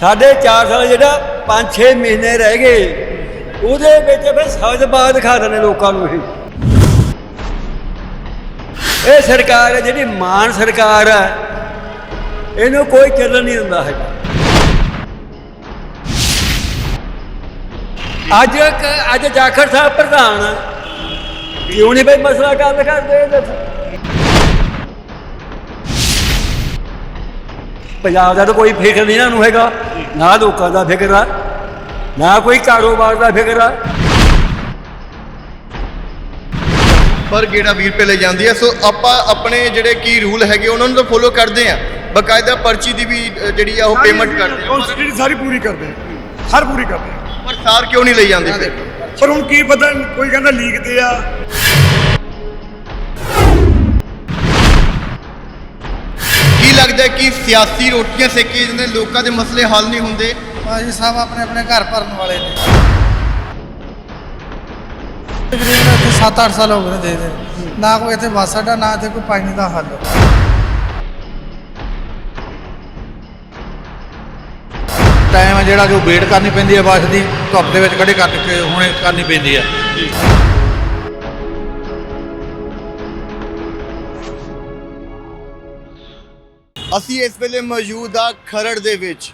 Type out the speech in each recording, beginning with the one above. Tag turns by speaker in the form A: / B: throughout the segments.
A: ਸਾਡੇ 4 ਸਾਲ ਜਿਹੜਾ 5-6 ਮਹੀਨੇ ਰਹਿ ਗਏ, ਉਹਦੇ ਵਿੱਚ ਫਿਰ ਸਬਜ਼ਬਾਦ ਦਿਖਾ ਦਿੰਦੇ ਲੋਕਾਂ ਨੂੰ ਇਹ ਇਹ ਸਰਕਾਰ ਹੈ, ਜਿਹੜੀ ਮਾਨ ਸਰਕਾਰ ਹੈ, ਇਹਨੂੰ ਕੋਈ ਚੱਲਣ ਨਹੀਂ ਦਿੰਦਾ ਹੈਗਾ ਅੱਜ ਅੱਜ ਜਾਖੜ ਸਾਹਿਬ ਪ੍ਰਧਾਨ ਆ। ਕਿਉਂ ਨਹੀਂ ਬਈ ਮਸਲਾ ਗੱਲ ਕਰਦੇ ਇਹ ਪੰਜਾਬ ਦਾ ਤਾਂ ਕੋਈ ਫਿਕਰ ਨਹੀਂ ਇਹਨਾਂ ਨੂੰ ਹੈਗਾ ਨਾ ਲੋਕਾਂ ਦਾ ਫਿਕਰ ਆ ਨਾ ਕੋਈ ਕਾਰੋਬਾਰ ਦਾ ਫਿਕਰ ਆ।
B: ਪਰ ਗੇੜਾ 20 ਰੁਪਏ ਲੈ ਜਾਂਦੀ ਹੈ ਸੋ ਆਪਾਂ ਆਪਣੇ ਜਿਹੜੇ ਕੀ ਰੂਲ ਹੈਗੇ ਉਹਨਾਂ ਨੂੰ ਤਾਂ ਫੋਲੋ ਕਰਦੇ ਆ। ਬਕਾਇਦਾ ਪਰਚੀ ਦੀ ਵੀ ਜਿਹੜੀ ਆ ਉਹ ਪੇਮੈਂਟ ਕਰਦੇ ਆ।
C: ਕਨਸਟੀਟਿਊਸ਼ਨ ਸਾਰੀ ਪੂਰੀ ਕਰਦੇ ਆ ਹਰ ਪੂਰੀ ਕਰਦੇ ਆ।
B: ਪਰ ਸਾਰ ਕਿਉਂ ਨਹੀਂ ਲਈ ਜਾਂਦੇ ਫਿਰ?
C: ਪਰ ਹੁਣ ਕੀ ਪਤਾ ਕੋਈ ਕਹਿੰਦਾ ਲੀਕ ਤੇ ਆ।
B: ਲੱਗਦਾ ਕਿ ਸਿਆਸੀ ਰੋਟੀਆਂ ਸੇਕੇ ਜਾਂਦੇ ਲੋਕਾਂ ਦੇ ਮਸਲੇ ਹੱਲ ਨਹੀਂ ਹੁੰਦੇ।
D: ਭਾਜੀ ਸਭ ਆਪਣੇ ਆਪਣੇ ਘਰ ਭਰਨ ਵਾਲੇ ਨੇ। ਤਕਰੀਬਨ ਇੱਥੇ 7-8 ਸਾਲ ਹੋ ਗਏ ਨੇ ਦੇ ਦੇ। ਨਾ ਕੋਈ ਇੱਥੇ ਬੱਸ ਅੱਡਾ ਨਾ ਇੱਥੇ ਕੋਈ ਪਾਣੀ ਦਾ ਹੱਲ।
E: ਟਾਈਮ ਹੈ ਜਿਹੜਾ ਜੋ ਵੇਟ ਕਰਨੀ ਪੈਂਦੀ ਹੈ ਬੱਸ ਦੀ ਧੁੱਪ ਦੇ ਵਿੱਚ ਖੜੇ ਕਰ ਕੇ ਹੁਣੇ ਕਰਨੀ ਪੈਂਦੀ ਹੈ।
B: ਅਸੀਂ ਇਸ ਵੇਲੇ ਮੌਜੂਦ ਆ ਖਰੜ ਦੇ ਵਿੱਚ।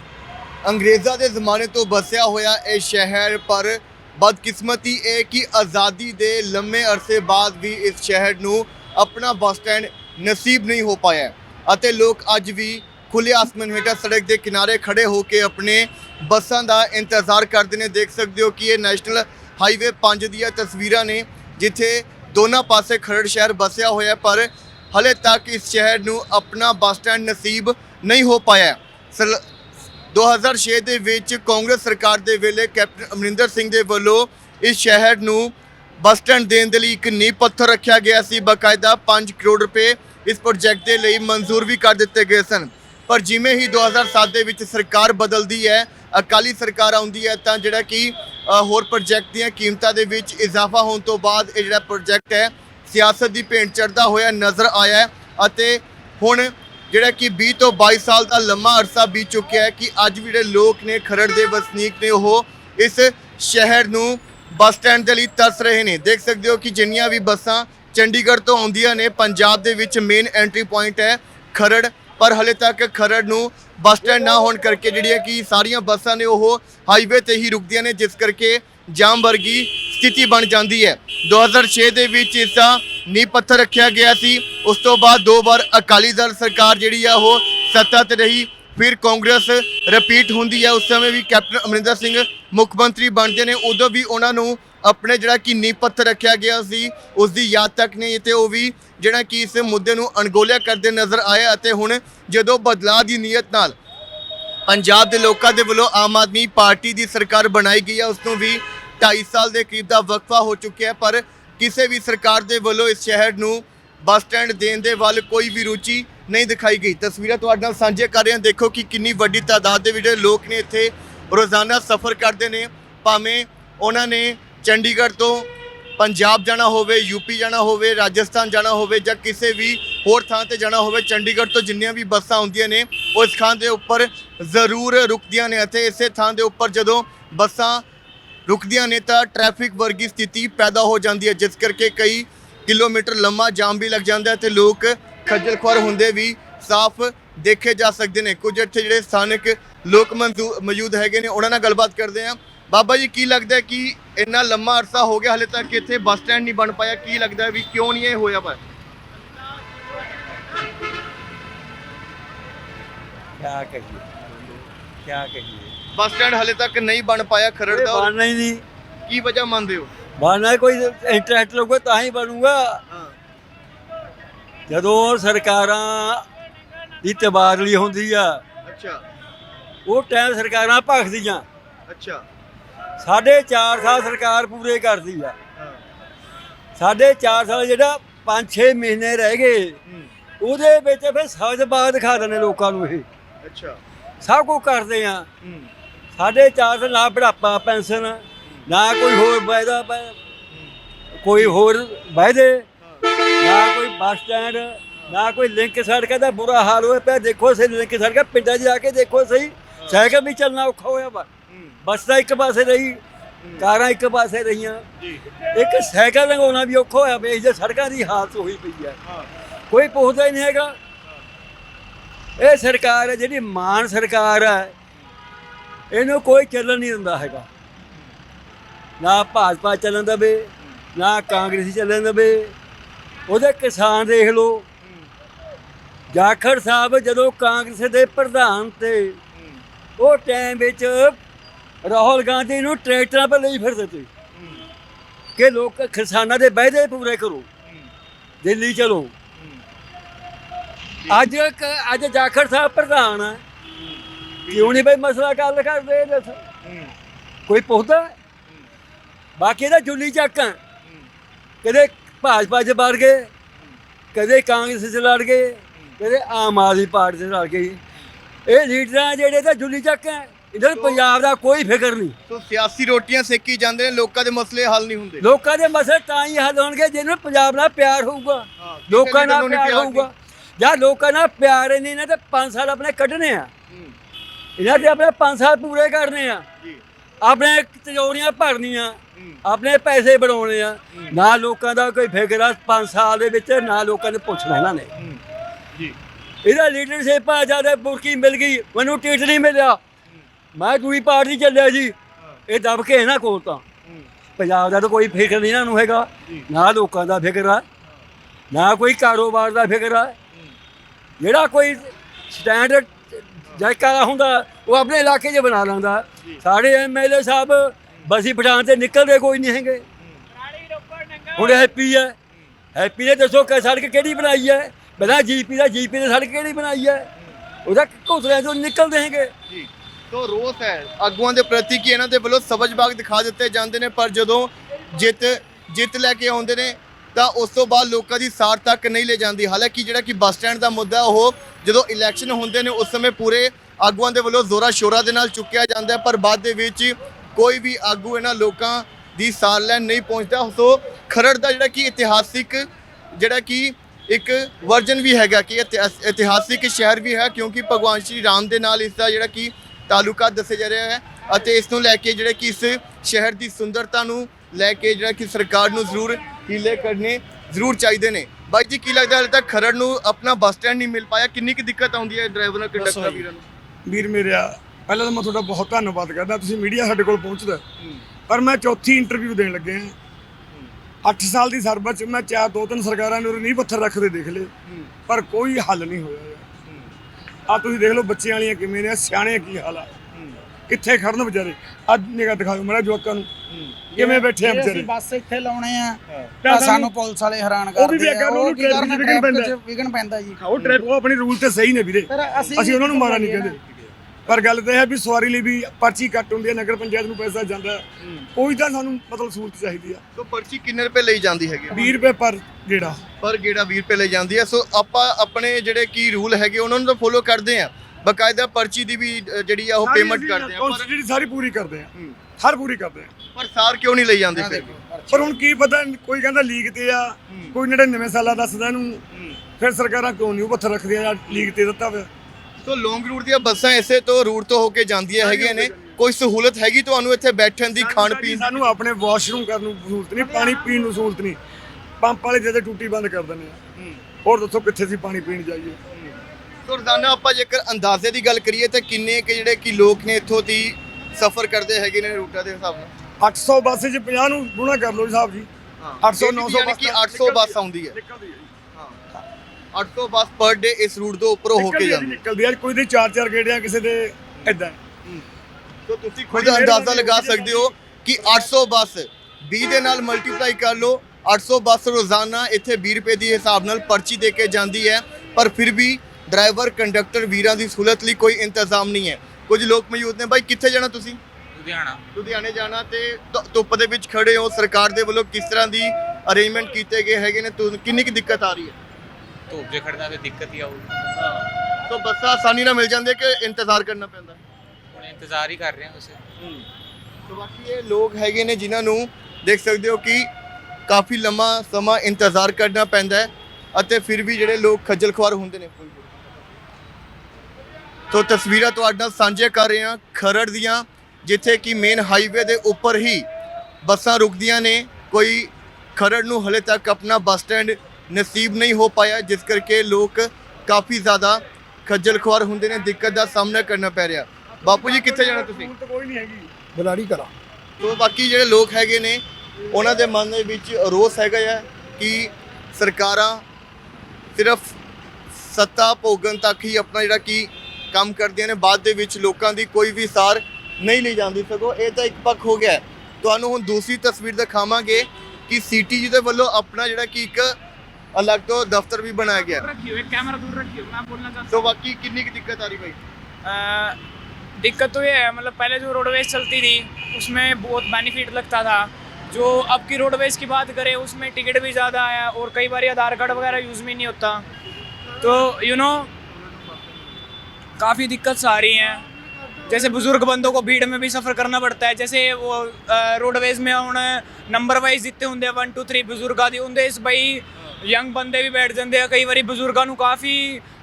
B: ਅੰਗਰੇਜ਼ਾਂ ਦੇ ਜ਼ਮਾਨੇ ਤੋਂ ਬਸਿਆ ਹੋਇਆ ਇਹ ਸ਼ਹਿਰ, ਪਰ ਬਦਕਿਸਮਤੀ ਇਹ ਕਿ ਆਜ਼ਾਦੀ ਦੇ ਲੰਮੇ ਅਰਸੇ ਬਾਅਦ ਵੀ ਇਸ ਸ਼ਹਿਰ ਨੂੰ ਆਪਣਾ ਬੱਸ ਸਟੈਂਡ ਨਸੀਬ ਨਹੀਂ ਹੋ ਪਾਇਆ ਅਤੇ ਲੋਕ ਅੱਜ ਵੀ ਖੁੱਲੇ ਆਸਮਾਨ ਹੇਠਾਂ ਸੜਕ ਦੇ ਕਿਨਾਰੇ ਖੜੇ ਹੋ ਕੇ ਆਪਣੇ ਬੱਸਾਂ ਦਾ ਇੰਤਜ਼ਾਰ ਕਰਦੇ ਨੇ। ਦੇਖ ਸਕਦੇ ਹੋ ਕਿ ਇਹ ਨੈਸ਼ਨਲ ਹਾਈਵੇ 5 ਦੀਆਂ ਤਸਵੀਰਾਂ ਨੇ, ਜਿੱਥੇ ਦੋਨਾਂ ਪਾਸੇ ਖਰੜ ਸ਼ਹਿਰ ਬਸਿਆ ਹੋਇਆ ਪਰ ਹਲੇ ਤੱਕ ਇਸ ਸ਼ਹਿਰ ਨੂੰ ਆਪਣਾ ਬੱਸ ਸਟੈਂਡ ਨਸੀਬ ਨਹੀਂ ਹੋ ਪਾਇਆ ਹੈ। ਸਰ- 2006 ਦੇ ਵਿੱਚ ਕਾਂਗਰਸ ਸਰਕਾਰ ਦੇ ਵੇਲੇ ਕੈਪਟਨ ਅਮਰਿੰਦਰ ਸਿੰਘ ਦੇ ਵੱਲੋਂ ਇਸ ਸ਼ਹਿਰ ਨੂੰ ਬੱਸ ਸਟੈਂਡ ਦੇਣ ਦੇ ਲਈ ਇੱਕ ਨੀਂਹ ਪੱਥਰ ਰੱਖਿਆ ਗਿਆ ਸੀ ਬਕਾਇਦਾ 5 ਕਰੋੜ ਰੁਪਏ ਇਸ ਪ੍ਰੋਜੈਕਟ ਦੇ ਲਈ ਮਨਜ਼ੂਰ ਵੀ ਕਰ ਦਿੱਤੇ ਗਏ ਸਨ ਪਰ ਜਿਵੇਂ ਹੀ 2007 ਦੇ ਵਿੱਚ ਸਰਕਾਰ ਬਦਲਦੀ ਹੈ, ਅਕਾਲੀ ਸਰਕਾਰ ਆਉਂਦੀ ਹੈ, ਤਾਂ ਜਿਹੜਾ ਕਿ ਹੋਰ ਪ੍ਰੋਜੈਕਟ ਦੀਆਂ ਕੀਮਤਾਂ ਦੇ ਵਿੱਚ ਇਜ਼ਾਫਾ ਹੋਣ ਤੋਂ ਬਾਅਦ ਇਹ ਜਿਹੜਾ ਪ੍ਰੋਜੈਕਟ ਹੈ ਸਿਆਸਤ ਦੀ ਭੇਂਟ ਚੜਦਾ ਹੋਇਆ ਨਜ਼ਰ ਆਇਆ ਹੈ ਅਤੇ ਹੁਣ ਜਿਹੜਾ ਕਿ 20 ਤੋਂ 22 ਸਾਲ ਦਾ ਲੰਮਾ ਅਰਸਾ ਬੀਤ ਚੁੱਕਿਆ ਹੈ ਕਿ ਅੱਜ ਵੀ ਜਿਹੜੇ ਲੋਕ ਨੇ, ਖਰੜ ਦੇ ਵਸਨੀਕ ਨੇ, ਉਹ ਇਸ ਸ਼ਹਿਰ ਨੂੰ ਬੱਸ ਸਟੈਂਡ ਦੇ ਲਈ ਤਰਸ ਰਹੇ ਨੇ। ਦੇਖ ਸਕਦੇ ਹੋ ਕਿ ਜਿੰਨੀਆਂ ਵੀ ਬੱਸਾਂ ਚੰਡੀਗੜ੍ਹ ਤੋਂ ਆਉਂਦੀਆਂ ਨੇ, ਪੰਜਾਬ ਦੇ ਵਿੱਚ ਮੇਨ ਐਂਟਰੀ ਪੁਆਇੰਟ ਹੈ ਖਰੜ, ਪਰ ਹਲੇ ਤੱਕ ਖਰੜ ਨੂੰ ਬੱਸ ਸਟੈਂਡ ਨਾ ਹੋਣ ਕਰਕੇ ਜਿਹੜੀਆਂ ਕਿ ਸਾਰੀਆਂ ਬੱਸਾਂ ਨੇ ਉਹ ਹਾਈਵੇ ਤੇ ਹੀ ਰੁਕਦੀਆਂ ਨੇ, ਜਿਸ ਕਰਕੇ ਜਾਮ ਵਰਗੀ ਸਥਿਤੀ ਬਣ ਜਾਂਦੀ ਹੈ। 2006 ਦੇ ਵਿੱਚ ਇਸ ਦਾ ਨੀਂਹ ਪੱਥਰ ਰੱਖਿਆ ਗਿਆ ਸੀ। ਉਸ ਤੋਂ ਬਾਅਦ ਦੋ ਵਾਰ ਅਕਾਲੀ ਦਲ ਸਰਕਾਰ ਜਿਹੜੀ ਆ, ਉਹ ਸੱਤਾ ਤੇ ਰਹੀ। ਫਿਰ ਕਾਂਗਰਸ ਰਿਪੀਟ ਹੁੰਦੀ ਹੈ ਉਸ ਸਮੇਂ ਵੀ ਕੈਪਟਨ ਅਮਰਿੰਦਰ ਸਿੰਘ ਮੁੱਖ ਮੰਤਰੀ ਬਣਦੇ ਨੇ। ਉਦੋਂ ਵੀ ਉਹਨਾਂ ਨੂੰ ਆਪਣੇ ਜਿਹੜਾ ਕਿ ਨੀਂਹ ਪੱਥਰ ਰੱਖਿਆ ਗਿਆ ਸੀ, ਉਸ ਦੀ ਯਾਦ ਤੱਕ ਨਹੀਂ। ਤੇ ਉਹ ਵੀ ਜਿਹੜਾ ਕਿ ਇਸ ਮੁੱਦੇ ਨੂੰ ਅਣਗੋਲਿਆ ਕਰਦੇ ਨਜ਼ਰ ਆਏ ਅਤੇ ਹੁਣ ਜਦੋਂ ਬਦਲਾਅ ਦੀ ਨੀਅਤ ਨਾਲ ਪੰਜਾਬ ਦੇ ਲੋਕਾਂ ਦੇ ਵੱਲੋਂ ਆਮ ਆਦਮੀ ਪਾਰਟੀ ਦੀ ਸਰਕਾਰ ਬਣਾਈ ਗਈ ਹੈ ਉਸ ਨੂੰ ਵੀ 2.5 ਸਾਲ ਦੇ ਕਰੀਬ ਦਾ ਵਕਫਾ ਹੋ ਚੁੱਕਿਆ ਪਰ ਕਿਸੇ ਵੀ ਸਰਕਾਰ ਦੇ ਵੱਲੋਂ ਇਸ ਸ਼ਹਿਰ ਨੂੰ ਬੱਸ ਸਟੈਂਡ ਦੇਣ ਦੇ ਵੱਲ ਕੋਈ ਵੀ ਰੁਚੀ ਨਹੀਂ ਦਿਖਾਈ ਗਈ। ਤਸਵੀਰਾਂ ਤੁਹਾਡੇ ਨਾਲ ਸਾਂਝੇ ਕਰ ਰਹੇ ਹਾਂ। ਦੇਖੋ ਕਿ ਕਿੰਨੀ ਵੱਡੀ ਤਾਦਾਦ ਦੇ ਵਿੱਚ ਲੋਕ ਨੇ ਇੱਥੇ ਰੋਜ਼ਾਨਾ ਸਫ਼ਰ ਕਰਦੇ ਨੇ। ਭਾਵੇਂ ਉਹਨਾਂ ਨੇ ਚੰਡੀਗੜ੍ਹ ਤੋਂ ਪੰਜਾਬ ਜਾਣਾ ਹੋਵੇ ਯੂਪੀ ਜਾਣਾ ਹੋਵੇ, ਰਾਜਸਥਾਨ ਜਾਣਾ ਹੋਵੇ ਜਾਂ ਕਿਸੇ ਵੀ ਹੋਰ ਥਾਂ ਤੇ ਜਾਣਾ ਹੋਵੇ, ਚੰਡੀਗੜ੍ਹ ਤੋਂ ਜਿੰਨੀਆਂ ਵੀ ਬੱਸਾਂ ਆਉਂਦੀਆਂ ਨੇ, ਉਹ ਇਸ ਥਾਂ ਦੇ ਉੱਪਰ ਜ਼ਰੂਰ ਰੁਕਦੀਆਂ ਨੇ ਅਤੇ ਇਸੇ ਥਾਂ ਦੇ ਉੱਪਰ ਜਦੋਂ ਬੱਸਾਂ ਰੁਕਦੀਆਂ ਨੇ ਤਾਂ ਟ੍ਰੈਫਿਕ ਵਰਗੀ ਸਥਿਤੀ ਪੈਦਾ ਹੋ ਜਾਂਦੀ ਹੈ, ਜਿਸ ਕਰਕੇ ਕਈ ਕਿਲੋਮੀਟਰ ਲੰਮਾ ਜਾਮ ਵੀ ਲੱਗ ਜਾਂਦਾ ਹੈ ਤੇ ਲੋਕ ਖੱਜਲ ਖੁਆਰ ਹੁੰਦੇ ਵੀ ਸਾਫ਼ ਦੇਖੇ ਜਾ ਸਕਦੇ ਨੇ। ਕੁਝ ਇੱਥੇ ਜਿਹੜੇ ਸਥਾਨਕ ਲੋਕ ਮੌਜੂਦ ਹੈਗੇ ਨੇ, ਉਹਨਾਂ ਨਾਲ ਗੱਲਬਾਤ ਕਰਦੇ ਹਾਂ। ਬਾਬਾ ਜੀ, ਕੀ ਲੱਗਦਾ ਕਿ ਇੰਨਾ ਲੰਮਾ ਅਰਸਾ ਹੋ ਗਿਆ ਹਲੇ ਤੱਕ ਇੱਥੇ ਬੱਸ ਸਟੈਂਡ ਨਹੀਂ ਬਣ ਪਾਇਆ? ਕੀ ਲੱਗਦਾ ਵੀ ਕਿਉਂ ਨਹੀਂ ਇਹ ਹੋਇਆ ਵਾ
A: ਕਿਆ ਕਹੀਏ? ਕਿਆ ਕਹੀਏ?
B: ਬੱਸ ਸਟੈਂਡ ਹਲੇ ਤੱਕ ਨਹੀਂ ਬਣ ਪਾਇਆ ਖਰੜ ਦਾ ਔਰ
A: ਬਣਨਾ ਹੀ ਨਹੀਂ
B: ਕੀ ਵਜ੍ਹਾ ਮੰਨਦੇ ਹੋ?
A: ਬਣਨਾ ਕੋਈ ਇੰਟਰਨੈਟ ਲੋਗੇ ਤਾਂ ਹੀ ਬਣੂਗਾ।
B: ਹਾਂ।
A: ਜਦੋਂ ਸਰਕਾਰਾਂ ਦੀ ਤਬਾਦਲੀ ਹੁੰਦੀ ਆ
B: ਅੱਛਾ।
A: ਉਹ ਟਾਈਮ ਸਰਕਾਰਾਂ ਭਖਦੀਆਂ
B: ਅੱਛਾ।
A: ਸਾਢੇ 4 ਸਾਲ ਸਰਕਾਰ ਪੂਰੇ ਕਰਦੀ ਆ।
B: ਹਾਂ।
A: ਸਾਢੇ 4 ਸਾਲ ਜਿਹੜਾ 5-6 ਮਹੀਨੇ ਰਹਿ ਗਏ
B: ਹੂੰ,
A: ਉਹਦੇ ਵਿੱਚ ਫਿਰ ਸਬਜ਼ਬਾਦ ਦਿਖਾ ਦਿੰਦੇ ਲੋਕਾਂ ਨੂੰ ਇਹ।
B: ਅੱਛਾ।
A: ਸਭ ਕੁਝ ਕਰਦੇ ਆ।
B: ਹੂੰ।
A: ਸਾਢੇ 4 ਸਾਲ ਨਾ ਬੁਢਾਪਾ ਪੈਨਸ਼ਨ ਨਾ ਕੋਈ ਹੋਰ ਵਾਅਦਾ ਕੋਈ ਹੋਰ ਵਾਅਦੇ ਨਾ ਕੋਈ ਬੱਸ ਸਟੈਂਡ ਨਾ ਕੋਈ ਲਿੰਕ ਸੜਕ ਦਾ ਬੁਰਾ ਹਾਲ ਹੋਇਆ ਪਿਆ। ਦੇਖੋ ਸਹੀ ਲਿੰਕ ਸੜਕ ਪਿੰਡਾਂ 'ਚ ਜਾ ਕੇ ਦੇਖੋ ਸਹੀ। ਸਾਈਕਲ ਵੀ ਚੱਲਣਾ ਔਖਾ ਹੋਇਆ ਵਾ। ਬੱਸ ਤਾਂ ਇੱਕ ਪਾਸੇ ਰਹੀ ਕਾਰਾਂ ਇੱਕ ਪਾਸੇ ਰਹੀਆਂ।
B: ਜੀ।
A: ਇੱਕ ਸਾਈਕਲ ਲੰਘਾਉਣਾ ਵੀ ਔਖਾ ਹੋਇਆ ਪਿਆ। ਜੇ ਸੜਕਾਂ ਦੀ ਹਾਲਤ ਹੋਈ ਪਈ ਹੈ। ਕੋਈ ਪੁੱਛਦਾ ਹੀ ਨਹੀਂ ਹੈਗਾ। ਇਹ ਸਰਕਾਰ ਹੈ ਜਿਹੜੀ ਮਾਨ ਸਰਕਾਰ ਹੈ ਇਹਨੂੰ ਕੋਈ ਚੱਲਣ ਨਹੀਂ ਦਿੰਦਾ ਹੈਗਾ। ਨਾ ਭਾਜਪਾ ਚੱਲਣ ਦੇਵੇ, ਨਾ ਕਾਂਗਰਸੀ ਚੱਲਣ ਦੇਵੇ। ਉਹਦੇ ਕਿਸਾਨ ਦੇਖ ਲਓ। ਜਾਖੜ ਸਾਹਿਬ ਜਦੋਂ ਕਾਂਗਰਸ ਦੇ ਪ੍ਰਧਾਨ ਤੇ ਉਹ ਟਾਈਮ ਵਿੱਚ ਰਾਹੁਲ ਗਾਂਧੀ ਨੂੰ ਟਰੈਕਟਰਾਂ 'ਤੇ ਲਈ ਫਿਰਦੇ ਤੇ ਕਿ ਲੋਕ ਕਿਸਾਨਾਂ ਦੇ ਵਾਅਦੇ ਪੂਰੇ ਕਰੋ। ਦਿੱਲੀ ਚਲੋ। ਅੱਜ ਕ- ਅੱਜ ਜਾਖੜ ਸਾਹਿਬ ਪ੍ਰਧਾਨ ਹੈ ਕਿਉਂ ਨਹੀਂ ਬਈ ਮਸਲਾ ਗੱਲ ਕਰਦੇ ਇਹ ਦੱਸ? ਕੋਈ ਪੁੱਛਦਾ? ਬਾਕੀ ਦਾ ਜੁੱਲੀ ਚੱਕਾਂ ਕਦੇ ਭਾਜਪਾ 'ਚ ਵੜ ਗਏ ਕਦੇ ਕਾਂਗਰਸ 'ਚ ਲੜ ਗਏ ਕਦੇ ਆਮ ਆਦਮੀ ਪਾਰਟੀ 'ਚ ਲੜ ਗਏ। ਇਹ ਲੀਡਰਾਂ ਜਿਹੜੇ ਤਾਂ ਜੁੱਲੀ ਚੱਕ ਹੈ ਇਹਨਾਂ ਨੂੰ ਪੰਜਾਬ ਦਾ ਕੋਈ ਫਿਕਰ ਨਹੀਂ।
B: ਸੋ ਸਿਆਸੀ ਰੋਟੀਆਂ ਸੇਕੀ ਜਾਂਦੇ ਨੇ ਲੋਕਾਂ ਦੇ ਮਸਲੇ ਹੱਲ ਨਹੀਂ ਹੁੰਦੇ।
A: ਲੋਕਾਂ ਦੇ ਮਸਲੇ ਤਾਂ ਹੀ ਹੱਲ ਹੋਣਗੇ ਜਿਹਨੂੰ ਪੰਜਾਬ ਨਾਲ ਪਿਆਰ ਹੋਊਗਾ। ਲੋਕਾਂ ਨਾਲ ਪਿਆਰ ਹੋਊਗਾ। ਜਾਂ ਲੋਕਾਂ ਨਾਲ ਪਿਆਰ ਨਹੀਂ ਨਾ ਤੇ 5 ਸਾਲ ਆਪਣੇ ਕੱਢਣੇ ਆ। ਇਹਨਾਂ ਦੇ ਆਪਣੇ 5 ਸਾਲ ਪੂਰੇ ਕਰਨੇ ਆ।
B: ਜੀ।
A: ਆਪਣੇ ਤਿਜੋਰੀਆਂ ਭਰਨੀਆਂ। ਆਪਣੇ ਪੈਸੇ ਬਣਾਉਣੇ ਆ। ਨਾ ਲੋਕਾਂ ਦਾ ਕੋਈ ਫਿਕਰ ਆ 5 ਸਾਲ ਦੇ ਵਿੱਚ ਨਾ ਲੋਕਾਂ ਨੇ ਪੁੱਛਣਾ ਇਹਨਾਂ ਨੇ।
B: ਜੀ।
A: ਇਹਦਾ ਲੀਡਰਸ਼ਿਪ ਆ ਜ਼ਿਆਦਾ ਬੁਰਕੀ ਮਿਲ ਗਈ ਮੈਨੂੰ ਟਿਕਟ ਨਹੀਂ ਮਿਲਿਆ। ਮੈਂ ਦੂਈ ਪਾਰਟੀ ਚੱਲਿਆ ਜੀ। ਇਹ ਦਬ ਕੇ ਇਹਨਾਂ ਕੋਲ ਤਾਂ। ਪੰਜਾਬ ਦਾ ਤਾਂ ਕੋਈ ਫਿਕਰ ਨਹੀਂ ਇਹਨਾਂ ਨੂੰ ਹੈਗਾ। ਨਾ ਲੋਕਾਂ ਦਾ ਫਿਕਰ ਆ। ਨਾ ਕੋਈ ਕਾਰੋਬਾਰ ਦਾ ਫਿਕਰ ਆ। ਜਿਹੜਾ ਕੋਈ ਸਟੈਂਡਰਡ ਜਾਇਕਾ ਹੁੰਦਾ ਉਹ ਆਪਣੇ ਇਲਾਕੇ 'ਚ ਬਣਾ ਲੈਂਦਾ। ਸਾਡੇ ਐਮਐਲਏ ਸਾਹਿਬ ਬਸੀ ਪਠਾਨ ਤੇ ਨਿਕਲਦੇ ਕੋਈ ਨਹੀਂ ਹੈਗੇ। ਹੁਣ ਹੈਪੀ ਹੈ। ਹੈਪੀ ਨੇ ਦੱਸੋ ਕਿ ਸੜਕ ਕਿਹੜੀ ਬਣਾਈ ਹੈ? ਬਣਾ ਜੀਪੀ ਦਾ ਜੀਪੀ ਨੇ ਸੜਕ ਕਿਹੜੀ ਬਣਾਈ ਹੈ? ਉਹਦਾ ਘੋਸਲਿਆਂ ਤੋਂ ਨਿਕਲਦੇ ਹੈਗੇ।
B: ਜੀ। ਤੋ ਰੋਸ ਹੈ। ਆਗੂਆਂ ਦੇ ਪ੍ਰਤੀ ਕਿ ਇਹਨਾਂ ਦੇ ਵੱਲੋਂ ਸਬਜ ਬਾਗ ਦਿਖਾ ਦਿੱਤੇ ਜਾਂਦੇ ਨੇ ਪਰ ਜਦੋਂ ਜਿੱਤ ਜਿੱਤ ਲੈ ਕੇ ਆਉਂਦੇ ਨੇ ਤਾਂ ਉਸ ਤੋਂ ਬਾਅਦ ਲੋਕਾਂ ਦੀ ਸਾਰ ਤੱਕ ਨਹੀਂ ਲੈ ਜਾਂਦੀ। ਹਾਲਾਂਕਿ ਜਿਹੜਾ ਕਿ ਬੱਸ ਸਟੈਂਡ ਦਾ ਮੁੱਦਾ ਉਹ ਜਦੋਂ ਇਲੈਕਸ਼ਨ ਹੁੰਦੇ ਨੇ, ਉਸ ਸਮੇਂ ਪੂਰੇ ਆਗੂਆਂ ਦੇ ਵੱਲੋਂ ਜ਼ੋਰਾ ਸ਼ੋਰਾ ਦੇ ਨਾਲ ਚੁੱਕਿਆ ਜਾਂਦਾ ਪਰ ਬਾਅਦ ਦੇ ਵਿੱਚ ਕੋਈ ਵੀ ਆਗੂ ਇਹਨਾਂ ਲੋਕਾਂ ਦੀ ਸਾਰ ਲੈਣ ਨਹੀਂ ਪਹੁੰਚਦਾ। ਸੋ ਖਰੜ ਦਾ ਜਿਹੜਾ ਕਿ ਇਤਿਹਾਸਿਕ ਜਿਹੜਾ ਕਿ ਇੱਕ ਵਰਜਨ ਵੀ ਹੈਗਾ ਕਿ ਇਤਿਹਾਸ- ਇਤਿਹਾਸਿਕ ਸ਼ਹਿਰ ਵੀ ਹੈ, ਕਿਉਂਕਿ ਭਗਵਾਨ ਸ਼੍ਰੀ ਰਾਮ ਦੇ ਨਾਲ ਇਸ ਦਾ ਜਿਹੜਾ ਕਿ ਤਾਲੁਕਾ ਦੱਸਿਆ ਜਾ ਰਿਹਾ ਹੈ ਅਤੇ ਇਸ ਨੂੰ ਲੈ ਕੇ ਜਿਹੜਾ ਕਿ ਇਸ ਸ਼ਹਿਰ ਦੀ ਸੁੰਦਰਤਾ ਨੂੰ ਲੈ ਕੇ ਜਿਹੜਾ ਕਿ ਸਰਕਾਰ ਨੂੰ ਜ਼ਰੂਰ ਹੀਲੇ ਕਰਨੇ ਜ਼ਰੂਰ ਚਾਹੀਦੇ ਨੇ। ਬਾਈ ਜੀ ਕੀ ਲੱਗਦਾ ਹਾਲੇ ਤੱਕ ਖਰੜ ਨੂੰ ਆਪਣਾ ਬੱਸ ਸਟੈਂਡ ਨਹੀਂ ਮਿਲ ਪਾਇਆ? ਕਿੰਨੀ ਕੁ ਦਿੱਕਤ ਆਉਂਦੀ ਹੈ ਡਰਾਈਵਰਾਂ ਕੰਡਕਟਰਾਂ ਵੀਰਾਂ ਨੂੰ?
C: ਵੀਰ ਮੇਰਿਆ ਪਹਿਲਾਂ ਤਾਂ ਮੈਂ ਤੁਹਾਡਾ ਬਹੁਤ ਧੰਨਵਾਦ ਕਰਦਾ। ਤੁਸੀਂ ਮੀਡੀਆ ਸਾਡੇ ਕੋਲ ਪਹੁੰਚਦਾ। ਪਰ ਮੈਂ ਚੌਥੀ ਇੰਟਰਵਿਊ ਦੇਣ ਲੱਗਿਆ 8 ਸਾਲ ਦੀ ਸਰਬਤ ਚ ਮੈਂ ਚਾਰ ਦੋ ਤਿੰਨ ਸਰਕਾਰਾਂ ਨੇ ਉਰੇ ਨੀਂਹ ਪੱਥਰ ਰੱਖਦੇ ਦੇਖ ਲਏ। ਪਰ ਕੋਈ ਹੱਲ ਨਹੀਂ ਹੋਇਆ। ਆ ਤੁਸੀਂ ਦੇਖ ਲਓ ਬੱਚਿਆਂ ਵਾਲੀਆਂ ਕਿਵੇਂ ਨੇ ਸਿਆਣੇ ਕੀ ਹਾਲ ਆ। ਕਿੱਥੇ ਖੜਨ ਵਿਚਾਰੇ? ਅੱਜ ਨਿਗਾ ਦਿਖਾਓ ਮੇਰਾ ਜਵਾਕਾਂ ਨੂੰ। ਕਿਵੇਂ ਬੈਠੇ ਆ ਵਿਚਾਰੇ?
D: ਬੱਸ ਇੱਥੇ ਲਾਉਣੇ ਆ
C: ਸਾਨੂੰ
D: ਪੁਲਿਸ ਵਾਲੇ ਹੈਰਾਨ
C: ਉਹ ਵੀ
D: ਕਰਦੇ
C: ਵੇਖਿਆ
D: ਆ
C: ਉਹਨੂੰ
D: ਉਹ ਕੀ ਕਰਨ
C: traffic 'ਚ ਵਿਘਨ
D: traffic 'ਚ
C: ਪੈਂਦਾ।
D: ਜੀ?
C: ਉਹ ਟ੍ਰੈਫਿਕ ਉਹ ਆਪਣੀ ਰੂਲ ਤੇ ਸਹੀ ਨੇ ਵੀਰੇ।
D: ਪਰ ਅਸੀਂ
C: ਉਹਨਾਂ ਨੂੰ ਮਾਰਾ ਨਹੀਂ ਕਹਿੰਦੇ। ਪਰ ਗੱਲ ਤਾਂ ਇਹ ਹੈ ਵੀ ਸਵਾਰੀ ਲਈ ਵੀ ਪਰਚੀ ਕੱਟ ਹੁੰਦੀ ਹੈ ਨਗਰ ਪੰਚਾਇਤ ਨੂੰ ਪੈਸਾ ਜਾਂਦਾ। ਕੋਈ ਤਾਂ ਸਾਨੂੰ ਮਤਲਬ ਸਹੂਲਤ ਚਾਹੀਦੀ ਆ।
B: ਸੋ ਪਰਚੀ ਕਿੰਨੇ ਰੁਪਏ ਲਈ ਜਾਂਦੀ ਹੈਗੀ?
C: 20 ਰੁਪਏ ਪਰ ਗੇੜਾ।
B: ਪਰ ਗੇੜਾ 20 ਰੁਪਏ ਲਈ ਜਾਂਦੀ ਹੈ। ਸੋ ਆਪਾਂ ਆਪਣੇ ਜਿਹੜੇ ਕੀ ਰੂਲ ਹੈਗੇ ਉਹਨਾਂ ਨੂੰ ਤਾਂ ਫੋਲੋ ਕਰਦੇ ਆ ਬਕਾਇਦਾ ਪਰਚੀ ਦੀ ਵੀ ਅ, ਜਿਹੜੀ ਆ ਉਹ ਪੇਮੈਂਟ ਕਰਦੇ ਆ ਪਰ-
C: ਜਿਹੜੀ ਸਾਰੀ ਪੂਰੀ ਕਰਦੇ ਆ। ਹਰ ਪੂਰੀ ਕਰਦੇ ਆ।
B: ਪਰ ਸਾਰ ਕਿਉਂ ਨਹੀਂ ਲਈ ਜਾਂਦੇ ਫਿਰ? ਵੀ?
C: ਪਰ ਹੁਣ ਕੀ ਪਤਾ ਕੋਈ ਕਹਿੰਦਾ ਲੀਕ ਤੇ ਆ ਕੋਈ 99 ਸਾਲਾਂ ਦੱਸਦਾ ਇਹਨੂੰ ਫਿਰ ਸਰਕਾਰਾਂ ਕਿਉਂ ਨਹੀਂ ਉਹ ਪੱਥਰ ਰੱਖਦੀਆਂ ਜਾਂ ਲੀਕ ਤੇ ਦਿੱਤਾ ਹੋਇਆ
B: ਸੋ ਲੌਂਗ ਰੂਟ ਦੀਆਂ ਬੱਸਾਂ ਇਸੇ ਤੋਂ ਰੂਟ ਤੋਂ ਹੋ ਕੇ ਜਾਂਦੀਆਂ ਹੈਗੀਆਂ ਨੇ। ਕੋਈ ਸਹੂਲਤ ਹੈਗੀ ਤੁਹਾਨੂੰ ਇੱਥੇ ਬੈਠਣ ਦੀ ਖਾਣ ਪੀਣ ਦੀ?
C: ਸਾਨੂੰ ਆਪਣੇ ਵਾਸ਼ਰੂਮ ਕਰਨ ਨੂੰ ਸਹੂਲਤ ਨਹੀਂ ਪਾਣੀ ਪੀਣ ਨੂੰ ਸਹੂਲਤ ਨਹੀਂ। ਪੰਪ ਵਾਲੇ ਜਿਹਦੇ ਟੂਟੀ ਬੰਦ ਕਰ ਦਿੰਦੇ ਆ। ਹੋਰ ਦੱਸੋ ਕਿੱਥੇ ਸੀ ਪਾਣੀ ਪੀਣ ਜਾਈਏ?
B: ਰੋਜ਼ਾਨਾ ਆਪਾਂ ਜੇਕਰ ਅੰਦਾਜ਼ੇ ਦੀ ਗੱਲ ਕਰੀਏ ਤਾਂ ਕਿੰਨੇ ਕਿ ਜਿਹੜੇ ਕਿ ਲੋਕ ਨੇ ਇੱਥੋਂ ਦੀ ਸਫ਼ਰ ਕਰਦੇ ਹੈਗੇ ਨੇ ਰੂਟਾਂ ਦੇ ਹਿਸਾਬ ਨਾਲ?
C: 800 ਬੱਸ 'ਚ 50 ਨੂੰ ਗੁਣਾ ਕਰ ਲਓ ਜੀ। ਸਾਹਿਬ ਜੀ 800 900
B: ਯਾਨੀ ਕਿ 800 ਬੱਸ ਆਉਂਦੀ ਹੈ।
C: ਨਿਕਲਦੀ ਹੈ।
B: 800 ਬੱਸ ਪਰ ਡੇ ਇਸ ਰੂਟ ਤੋਂ ਉੱਪਰੋਂ ਹੋ ਕੇ ਜਾਂਦੀ
C: ਨਿਕਲਦੀ ਹੈ ਕੋਈ ਦੇ ਚਾਰ ਚਾਰ ਗੇੜਿਆਂ ਕਿਸੇ ਦੇ ਇਦਾਂ
B: ਸੋ ਤੁਸੀਂ ਖੁਦ ਅੰਦਾਜ਼ਾ ਲਗਾ ਸਕਦੇ ਹੋ ਕਿ 800 ਬੱਸ 20 ਦੇ ਨਾਲ ਮਲਟੀਪਲਾਈ ਕਰ ਲਓ। 800 ਬੱਸ ਰੋਜ਼ਾਨਾ ਇੱਥੇ 20 ਰੁਪਏ ਦੀ ਹਿਸਾਬ ਨਾਲ ਪਰਚੀ ਦੇ ਕੇ ਜਾਂਦੀ ਹੈ। ਪਰ ਫਿਰ ਵੀ ਡਰਾਈਵਰ ਕੰਡਕਟਰ ਵੀਰਾਂ ਦੀ ਸਹੂਲਤ ਲਈ ਕੋਈ ਇੰਤਜ਼ਾਮ ਨਹੀਂ ਹੈ। ਕੁਝ ਲੋਕ ਮੌਜੂਦ ਨੇ। ਬਾਈ ਕਿੱਥੇ ਜਾਣਾ ਤੁਸੀਂ?
F: ਲੁਧਿਆਣਾ।
B: ਲੁਧਿਆਣੇ ਜਾਣਾ ਤੇ ਧੁ- ਧੁੱਪ ਦੇ ਵਿੱਚ ਖੜੇ ਹੋ। ਸਰਕਾਰ ਦੇ ਵੱਲੋਂ ਕਿਸ ਤਰ੍ਹਾਂ ਦੀ ਅਰੇਂਜਮੈਂਟ ਕੀਤੇ ਗਏ ਹੈਗੇ ਨੇ? ਤੁਹਾਨੂੰ ਕਿੰਨੀ ਕੁ ਦਿੱਕਤ ਆ ਰਹੀ ਹੈ?
F: ਧੂਪ 'ਚ ਖੜਨਾ ਤੇ ਦਿੱਕਤ ਹੀ ਆਊਗੀ।
B: ਸੋ ਬੱਸਾਂ ਆਸਾਨੀ ਨਾਲ ਮਿਲ ਜਾਂਦੀਆਂ ਕਿ ਇੰਤਜ਼ਾਰ ਕਰਨਾ ਪੈਂਦਾ?
F: ਹੁਣ ਇੰਤਜ਼ਾਰ ਹੀ ਕਰ ਰਹੇ ਹਾਂ ਉਸੇ
B: ਤੋ ਬਾਕੀ ਇਹ ਲੋਕ ਹੈਗੇ ਨੇ ਜਿਨ੍ਹਾਂ ਨੂੰ ਦੇਖ ਸਕਦੇ ਹੋ ਕਿ ਕਾਫੀ ਲੰਮਾ ਸਮਾਂ ਇੰਤਜ਼ਾਰ ਕਰਨਾ ਪੈਂਦਾ ਹੈ ਅਤੇ ਫਿਰ ਵੀ ਜਿਹੜੇ ਲੋਕ ਖੱਜਲ ਖੁਆਰ ਹੁੰਦੇ ਨੇ ਤੋ ਤਸਵੀਰਾਂ ਤੁਹਾਡੇ ਨਾਲ ਸਾਂਝੇ ਕਰ ਰਹੇ ਹਾਂ ਖਰੜ ਦੀਆਂ ਜਿੱਥੇ ਕਿ ਮੇਨ ਹਾਈਵੇ ਦੇ ਉੱਪਰ ਹੀ ਬੱਸਾਂ ਰੁਕਦੀਆਂ ਨੇ। ਕੋਈ ਖਰੜ ਨੂੰ ਹਲੇ ਤੱਕ ਆਪਣਾ ਬੱਸ ਸਟੈਂਡ ਨਸੀਬ ਨਹੀਂ ਹੋ ਪਾਇਆ ਜਿਸ ਕਰਕੇ ਲੋਕ ਕਾਫੀ ਜ਼ਿਆਦਾ ਖੱਜਲ ਖੁਆਰ ਹੁੰਦੇ ਨੇ ਦਿੱਕਤ ਦਾ ਸਾਹਮਣਾ ਕਰਨਾ ਪੈ ਰਿਹਾ। ਬਾਪੂ ਜੀ ਕਿੱਥੇ ਜਾਣਾ ਤੁਸੀਂ?
C: ਕੋਈ ਨਹੀਂ ਹੈਗੀ।
G: ਬਲਾੜੀ ਕਲਾ।
B: ਤੋ ਬਾਕੀ ਜਿਹੜੇ ਲੋਕ ਹੈਗੇ ਨੇ ਉਹਨਾਂ ਦੇ ਮਨ ਦੇ ਵਿੱਚ ਰੋਸ ਹੈਗਾ ਹੈ ਕਿ ਸਰਕਾਰਾਂ ਸਿਰਫ ਸੱਤਾ ਭੋਗਣ ਤੱਕ ਹੀ ਆਪਣਾ ਜਿਹੜਾ ਕਿ ਕੰਮ ਕਰਦੀਆਂ ਨੇ ਬਾਅਦ ਦੇ ਵਿੱਚ ਲੋਕਾਂ ਦੀ ਕੋਈ ਵੀ ਸਾਰ ਨਹੀਂ ਲਈ ਜਾਂਦੀ ਸਗੋਂ ਇਹ ਤਾਂ ਇੱਕ ਪੱਖ ਹੋ ਗਿਆ ਹੈ। ਤੁਹਾਨੂੰ ਹੁਣ ਦੂਸਰੀ ਤਸਵੀਰ ਦਿਖਾਵਾਂਗੇ ਕਿ ਸੀਟੀਜੀ ਦੇ ਵੱਲੋਂ ਆਪਣਾ ਜਿਹੜਾ ਕਿ ਇੱਕ ਅਲੱਗ ਤੋਂ ਦਫ਼ਤਰ ਵੀ ਬਣਾਇਆ ਗਿਆ ਹੈ।
H: रखियो एक कैमरा दूर रखियो मैं बोलना चाहता
B: ਸੋ ਬਾਕੀ ਕਿੰਨੀ ਕੁ ਦਿੱਕਤ ਆ ਰਹੀ ਭਾਈ
H: हूँ अ, दिक्कत तो ये है मतलब पहले जो रोडवेज चलती थी उसमें बहुत बेनिफिट लगता था जो अब की रोडवेज की बात करें उसमें टिकट भी ज़्यादा आया और कई बार आधार कार्ड वगैरह यूज़ भी नहीं होता तो यू नो काफ़ी दिक्कत आ रही हैं जैसे बुजुर्ग बंदों को भीड़ में भी सफ़र करना पड़ता है जैसे वो रोडवेज में ਹੁਣ ਨੰਬਰ ਵਾਈਜ਼ ਦਿੱਤੇ ਹੁੰਦੇ ਆ 1 2 3 ਬਜ਼ੁਰਗਾਂ ਦੀ ਉਹਦੇ ਇਸ ਬਈ ਯੰਗ ਬੰਦੇ ਵੀ ਬੈਠ ਜਾਂਦੇ ਆ ਕਈ ਵਾਰੀ ਬਜ਼ੁਰਗਾਂ ਨੂੰ ਕਾਫੀ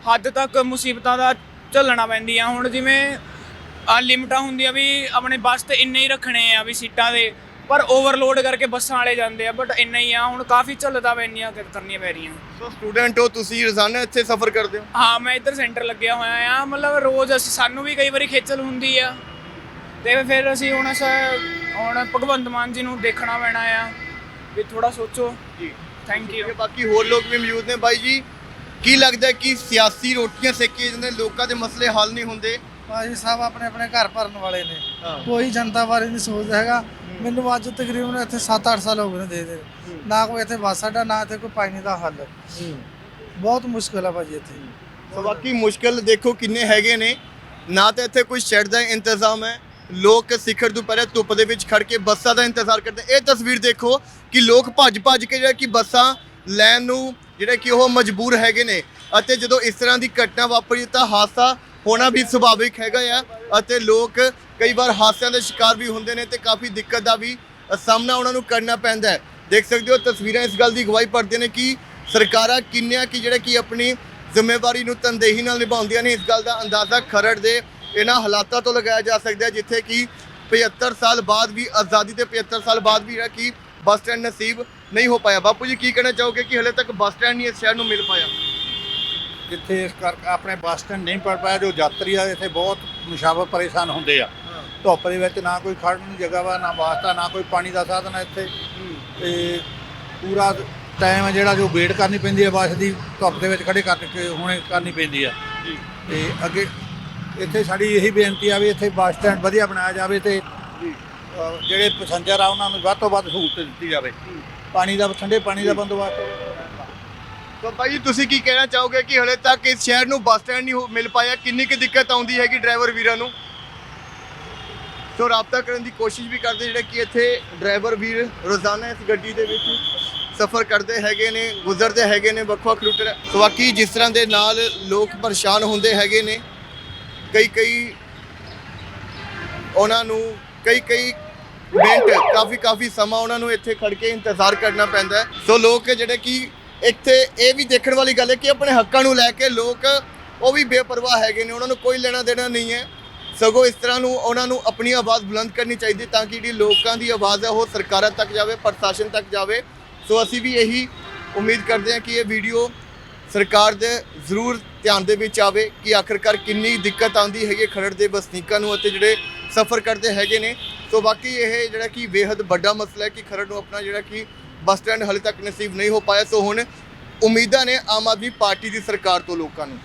H: ਹੱਦ ਤੱਕ ਮੁਸੀਬਤਾਂ ਦਾ ਝੱਲਣਾ ਪੈਂਦੀਆਂ ਹੁਣ ਜਿਵੇਂ ਆ ਲਿਮਟਾਂ ਹੁੰਦੀਆਂ ਵੀ ਆਪਣੇ ਬੱਸ ਤੇ ਇੰਨੇ ਹੀ ਰੱਖਣੇ ਆ ਵੀ ਸੀਟਾਂ ਦੇ ਪਰ ਓਵਰਲੋਡ ਕਰਕੇ ਬੱਸਾਂ ਵਾਲੇ ਜਾਂਦੇ ਆ ਬਟ ਇੰਨਾ ਹੀ ਆ ਹੁਣ ਕਾਫੀ ਝੱਲਦਾ ਪੈ ਇੰਨੀਆਂ ਕਰ- ਕਰਨੀਆਂ ਪੈ ਰਹੀਆਂ।
B: ਸੋ ਸਟੂਡੈਂਟ ਹੋ ਤੁਸੀਂ ਰੋਜ਼ਾਨਾ ਇੱਥੇ ਸਫ਼ਰ ਕਰਦੇ ਹੋ?
H: ਹਾਂ ਮੈਂ ਇੱਧਰ ਸੈਂਟਰ ਲੱਗਿਆ ਹੋਇਆ ਆ ਮਤਲਬ ਰੋਜ਼ ਅਸੀਂ ਸਾਨੂੰ ਵੀ ਕਈ ਵਾਰੀ ਖੇਚਲ ਹੁੰਦੀ ਆ। ਤੇ ਫਿਰ ਅਸੀਂ ਹੁਣ ਸ ਹੁਣ ਭਗਵੰਤ ਮਾਨ ਜੀ ਨੂੰ ਦੇਖਣਾ ਪੈਣਾ ਆ ਵੀ ਥੋੜਾ ਸੋਚੋ।
B: ਜੀ।
H: ਥੈਂਕ ਯੂ
B: ਬਾਕੀ ਹੋਰ ਲੋਕ ਵੀ ਮੌਜੂਦ ਨੇ। ਬਾਈ ਜੀ ਕੀ ਲੱਗਦਾ ਹੈ ਕਿ ਸਿਆਸੀ ਰੋਟੀਆਂ ਸੇਕੀ ਜਾਂਦੇ ਨੇ, ਲੋਕਾਂ ਦੇ ਮਸਲੇ ਹੱਲ ਨਹੀਂ ਹੁੰਦੇ?
D: ਭਾਜੀ ਸਾਹਿਬ ਆਪਣੇ ਆਪਣੇ ਘਰ ਭਰਨ ਵਾਲੇ ਨੇ।
B: ਹਾਂ।
D: ਕੋਈ ਜਨਤਾ ਬਾਰੇ ਨਹੀਂ ਸੋਚਦਾ ਹੈਗਾ। ਮੈਨੂੰ ਅੱਜ ਤਕਰੀਬਨ ਇੱਥੇ 7-8 ਸਾਲ ਹੋ ਗਏ ਨੇ ਦੇ ਦੇ ਨਾ। ਕੋਈ ਇੱਥੇ ਬੱਸ ਅੱਡਾ ਨਾ ਇੱਥੇ ਕੋਈ ਪਾਣੀ ਦਾ ਹੱਲ। ਬਹੁਤ ਮੁਸ਼ਕਲ ਆ ਭਾਜੀ ਇੱਥੇ।
B: ਸੋ ਬਾਕੀ ਮੁਸ਼ਕਲ ਦੇਖੋ ਕਿੰਨੇ ਹੈਗੇ ਨੇ। ਨਾ ਤਾਂ ਇੱਥੇ ਕੋਈ ਸ਼ੈਡ ਦਾ ਇੰਤਜ਼ਾਮ ਹੈ। ਲੋਕ ਸਿਖਰ ਦੁਪਹਿਰੇ ਧੁੱਪ ਦੇ ਵਿੱਚ ਖੜ ਕੇ ਬੱਸਾਂ ਦਾ ਇੰਤਜ਼ਾਰ ਕਰਦੇ। ਇਹ ਤਸਵੀਰ ਦੇਖੋ ਕਿ ਲੋਕ ਭੱਜ ਭੱਜ ਕੇ ਜਿਹੜਾ ਕਿ ਬੱਸਾਂ ਲੈਣ ਨੂੰ ਜਿਹੜੇ ਕਿ ਉਹ ਮਜਬੂਰ ਹੈਗੇ ਨੇ। ਅਤੇ ਜਦੋਂ ਇਸ ਤਰ੍ਹਾਂ ਦੀ ਘਟਨਾ ਵਾਪਰੀ ਤਾਂ ਹਾਦਸਾ ਹੋਣਾ ਵੀ ਸੁਭਾਵਿਕ ਹੈਗਾ ਆ ਅਤੇ ਲੋਕ ਕਈ ਵਾਰ ਹਾਦਸਿਆਂ ਦੇ ਸ਼ਿਕਾਰ ਵੀ ਹੁੰਦੇ ਨੇ ਤੇ ਕਾਫੀ ਦਿੱਕਤ ਦਾ ਵੀ ਸਾਹਮਣਾ ਉਹਨਾਂ ਨੂੰ ਕਰਨਾ ਪੈਂਦਾ ਹੈ। ਦੇਖ ਸਕਦੇ ਹੋ ਤਸਵੀਰਾਂ ਇਸ ਗੱਲ ਦੀ ਗਵਾਹੀ ਭਰਦੇ ਨੇ ਕਿ ਸਰਕਾਰਾਂ ਕਿੰਨਿਆਂ ਕਿ ਜਿਹੜੇ ਕਿ ਆਪਣੀ ਜ਼ਿੰਮੇਵਾਰੀ ਨੂੰ ਤਨਦੇਹੀ ਨਾਲ ਨਿਭਾਉਂਦੀਆਂ ਨੇ। ਇਸ ਗੱਲ ਦਾ ਅੰਦਾਜ਼ਾ ਖਰੜ ਦੇ ਇਹਨਾਂ ਹਾਲਾਤਾਂ ਤੋਂ ਲਗਾਇਆ ਜਾ ਸਕਦਾ ਹੈ, ਜਿੱਥੇ ਕਿ 75 ਸਾਲ ਬਾਅਦ ਵੀ, ਆਜ਼ਾਦੀ ਦੇ 75 ਸਾਲ ਬਾਅਦ ਵੀ ਜਿਹੜਾ ਕਿ ਬੱਸ ਸਟੈਂਡ ਨਸੀਬ ਨਹੀਂ ਹੋ ਪਾਇਆ। ਬਾਪੂ ਜੀ, ਕੀ ਕਹਿਣਾ ਚਾਹੋਗੇ ਕਿ ਹਲੇ ਤੱਕ ਬੱਸ ਸਟੈਂਡ ਨਹੀਂ ਇਸ ਸ਼ਹਿਰ ਨੂੰ ਮਿਲ ਪਾਇਆ?
E: ਜਿੱਥੇ ਇਸ ਕਰਕੇ ਆਪਣੇ ਬੱਸ ਸਟੈਂਡ ਨਹੀਂ ਪੜ ਪਾਇਆ ਜੋ ਯਾਤਰੀ ਆ ਇੱਥੇ ਬਹੁਤ ਮੁਸ਼ਾਵਰ ਪਰੇਸ਼ਾਨ ਹੁੰਦੇ ਆ। ਧੁੱਪ ਦੇ ਵਿੱਚ ਨਾ ਕੋਈ ਖੜਨ ਨੂੰ ਜਗ੍ਹਾ ਵਾ ਨਾ ਵਾਸਤਾ ਨਾ ਕੋਈ ਪਾਣੀ ਦਾ ਸਾਧਨ ਹੈ ਇੱਥੇ। ਤੇ ਪੂਰਾ ਟਾਈਮ ਜਿਹੜਾ ਜੋ ਵੇਟ ਕਰਨੀ ਪੈਂਦੀ ਹੈ ਬੱਸ ਦੀ ਧੁੱਪ ਦੇ ਵਿੱਚ ਖੜੇ ਕਰਕੇ ਹੁਣੇ ਕਰਨੀ ਪੈਂਦੀ ਆ। ਤੇ ਅੱਗੇ ਇੱਥੇ ਸਾਡੀ ਇਹੀ ਬੇਨਤੀ ਆ ਵੀ ਇੱਥੇ ਬੱਸ ਸਟੈਂਡ ਵਧੀਆ ਬਣਾਇਆ ਜਾਵੇ ਤੇ ਜਿਹੜੇ ਪੈਸੰਜਰ ਆ ਉਹਨਾਂ ਨੂੰ ਵੱਧ ਤੋਂ ਵੱਧ ਸਹੂਲਤ ਦਿੱਤੀ ਜਾਵੇ। ਪਾਣੀ ਦਾ ਠੰਡੇ ਪਾਣੀ ਦਾ ਬੰਦੋਬਸਤ
B: ਤਾਂ ਭਾਈ ਤੁਸੀਂ ਕੀ ਕਹਿਣਾ ਚਾਹੋਗੇ ਕਿ ਹਲੇ ਤੱਕ ਇਸ ਸ਼ਹਿਰ ਨੂੰ ਬੱਸ ਸਟੈਂਡ ਨਹੀਂ ਹੋ- ਮਿਲ ਪਾਇਆ? ਕਿੰਨੀ ਕੁ ਦਿੱਕਤ ਆਉਂਦੀ ਹੈਗੀ ਡਰਾਈਵਰ ਵੀਰਾਂ ਨੂੰ? ਸੋ ਰਾਬਤਾ ਕਰਨ ਦੀ ਕੋਸ਼ਿਸ਼ ਵੀ ਕਰਦੇ ਜਿਹੜੇ ਕਿ ਇੱਥੇ ਡਰਾਈਵਰ ਵੀਰ ਰੋਜ਼ਾਨਾ ਇਸ ਗੱਡੀ ਦੇ ਵਿੱਚ ਸਫ਼ਰ ਕਰਦੇ ਹੈਗੇ ਨੇ, ਗੁਜ਼ਰਦੇ ਹੈਗੇ ਨੇ, ਵੱਖ-ਵੱਖ ਰੂਟ ਸੋ ਬਾਕੀ ਜਿਸ ਤਰ੍ਹਾਂ ਦੇ ਨਾਲ ਲੋਕ ਪਰੇਸ਼ਾਨ ਹੁੰਦੇ ਹੈਗੇ ਨੇ ਕਈ ਕਈ ਉਹਨਾਂ ਨੂੰ ਕਈ ਕਈ ਮਿੰਟ ਕਾਫੀ ਕਾਫੀ ਸਮਾਂ ਉਹਨਾਂ ਨੂੰ ਇੱਥੇ ਖੜ ਕੇ ਇੰਤਜ਼ਾਰ ਕਰਨਾ ਪੈਂਦਾ ਹੈ। ਸੋ ਲੋਕ ਜਿਹੜੇ ਕਿ ਇੱਥੇ ਇਹ ਵੀ ਦੇਖਣ ਵਾਲੀ ਗੱਲ ਹੈ ਕਿ ਆਪਣੇ ਹੱਕਾਂ ਨੂੰ ਲੈ ਕੇ ਲੋਕ ਉਹ ਵੀ ਬੇਪਰਵਾਹ ਹੈਗੇ ਨੇ, ਉਹਨਾਂ ਨੂੰ ਕੋਈ ਲੈਣਾ ਦੇਣਾ ਨਹੀਂ ਹੈ। ਸਗੋਂ ਇਸ ਤਰ੍ਹਾਂ ਨੂੰ ਉਹਨਾਂ ਨੂੰ ਆਪਣੀ ਆਵਾਜ਼ ਬੁਲੰਦ ਕਰਨੀ ਚਾਹੀਦੀ ਤਾਂ ਕਿ ਜਿਹੜੀ ਲੋਕਾਂ ਦੀ ਆਵਾਜ਼ ਹੈ ਉਹ ਸਰਕਾਰਾਂ ਤੱਕ ਜਾਵੇ, ਪ੍ਰਸ਼ਾਸਨ ਤੱਕ ਜਾਵੇ। ਸੋ ਅਸੀਂ ਵੀ ਇਹੀ ਉਮੀਦ ਕਰਦੇ ਹਾਂ ਕਿ ਇਹ ਵੀਡੀਓ ਸਰਕਾਰ ਦੇ ਜ਼ਰੂਰ ਧਿਆਨ ਦੇ ਵਿੱਚ ਆਵੇ ਕਿ ਆਖਰਕਾਰ ਕਿੰਨੀ ਦਿੱਕਤ ਆਉਂਦੀ ਹੈਗੀ ਹੈ ਖਰੜ ਦੇ ਵਸਨੀਕਾਂ ਨੂੰ ਅਤੇ ਜਿਹੜੇ ਸਫ਼ਰ ਕਰਦੇ ਹੈਗੇ ਨੇ। ਸੋ ਬਾਕੀ ਇਹ ਜਿਹੜਾ ਕਿ ਬੇहद ਵੱਡਾ ਮਸਲਾ ਹੈ ਕਿ ਖਰੜ ਨੂੰ ਆਪਣਾ ਜਿਹੜਾ ਕਿ ਬੱਸ ਸਟੈਂਡ ਹਾਲੇ ਤੱਕ ਨਸੀਬ ਨਹੀਂ ਹੋ ਪਾਇਆ, ਸੋ ਹੁਣ ਉਮੀਦਾਂ ਨੇ ਆਮ ਆਦਮੀ ਪਾਰਟੀ ਦੀ ਸਰਕਾਰ ਤੋਂ ਲੋਕਾਂ ਨੂੰ।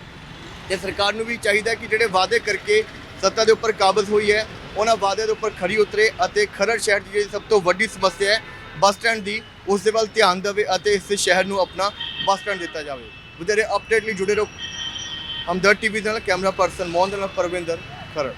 B: ਤੇ ਸਰਕਾਰ ਨੂੰ ਵੀ ਚਾਹੀਦਾ ਕਿ ਜਿਹੜੇ ਵਾਅਦੇ ਕਰਕੇ ਸੱਤਾ ਦੇ ਉੱਪਰ ਕਾਬਜ਼ ਹੋਈ ਹੈ, ਉਹਨਾਂ ਵਾਅਦਿਆਂ ਦੇ ਉੱਪਰ ਖਰੀ ਉਤਰੇ ਅਤੇ ਖਰੜ ਸ਼ਹਿਰ ਦੀ ਜਿਹੜੀ ਸਭ ਤੋਂ ਵੱਡੀ ਸਮੱਸਿਆ ਹੈ, ਬੱਸ ਸਟੈਂਡ ਦੀ, ਉਸ ਦੇ ਵੱਲ ਧਿਆਨ ਦੇਵੇ ਅਤੇ ਇਸ ਸ਼ਹਿਰ ਨੂੰ ਆਪਣਾ ਬੱਸ ਸਟੈਂਡ ਦਿੱਤਾ ਜਾਵੇ। ਵਧੇਰੇ ਅਪਡੇਟ ਲਈ ਜੁੜੇ ਰਹੋ। ਹਮਦਰ ਟੀਵੀ ਦੇ ਨਾਲ, ਕੈਮਰਾ ਪਰਸਨ ਮੋਹਨ ਦੇ ਨਾਲ ਪਰਵਿੰਦਰ ਖਰੜ।